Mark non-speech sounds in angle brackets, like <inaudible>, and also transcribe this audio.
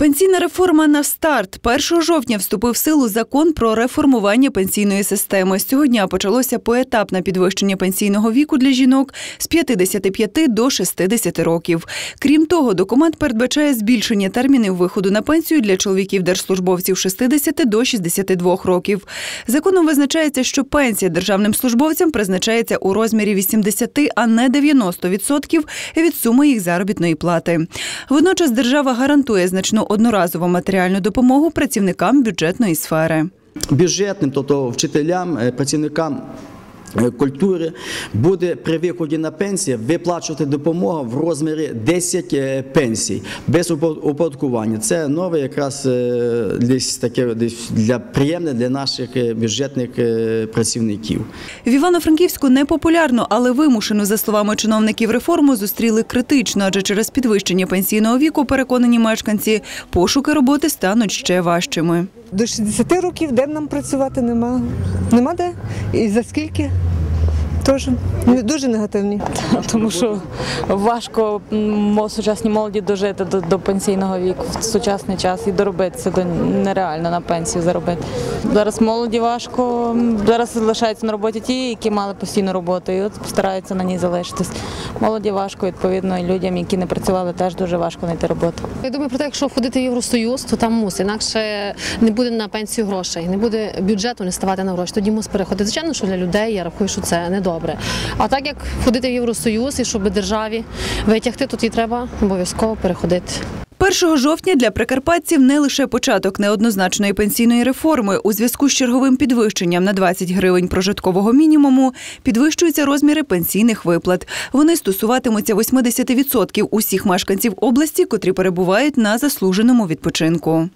Пенсійна реформа на старт. 1 жовтня вступив в силу закон про реформування пенсійної системи. З цього дня почалося поетапне підвищення пенсійного віку для жінок з 55 до 60 років. Крім того, документ передбачає збільшення термінів виходу на пенсію для чоловіків-держслужбовців 60 до 62 років. Законом визначається, що пенсія державним службовцям призначається у розмірі 80, а не 90% від суми їх заробітної плати. Водночас держава гарантує значну одноразову матеріальну допомогу працівникам бюджетної сфери. бюджетним, тобто вчителям, е, працівникам. Е, Культури буде при виході на пенсію виплачувати допомогу в розмірі 10 е, пенсій без опо- оподаткування. Це нове якраз е, десь таке десь для приємне для наших бюджетних працівників. В Івано-Франківську непопулярну, але вимушену, за словами чиновників, реформу зустріли критично, адже через підвищення пенсійного віку, переконані мешканці, пошуки роботи стануть ще важчими. До 60 років де нам працювати нема. Нема де. І за скільки? Теж дуже негативні. <laughs> тому що важко сучасній молоді дожити до, до пенсійного віку в сучасний час і доробитися до нереально на пенсію заробити. Зараз молоді важко. Зараз залишаються на роботі ті, які мали постійну роботу, і от стараються на ній залишитись. Молоді важко, відповідно, і людям, які не працювали, теж дуже важко знайти роботу. Я думаю про те, якщо входити в Євросоюз, то там мусить, інакше не буде на пенсію грошей, не буде бюджету не ставати на гроші. Тоді мусить переходити. Звичайно, що для людей я рахую, що це не добре. А так як входити в Євросоюз і щоб державі витягти, то їй треба обов'язково переходити. 1 жовтня для прикарпатців не лише початок неоднозначної пенсійної реформи. У зв'язку з черговим підвищенням на 20 гривень прожиткового мінімуму підвищуються розміри пенсійних виплат. Вони стосуватимуться 80% усіх мешканців області, котрі перебувають на заслуженому відпочинку.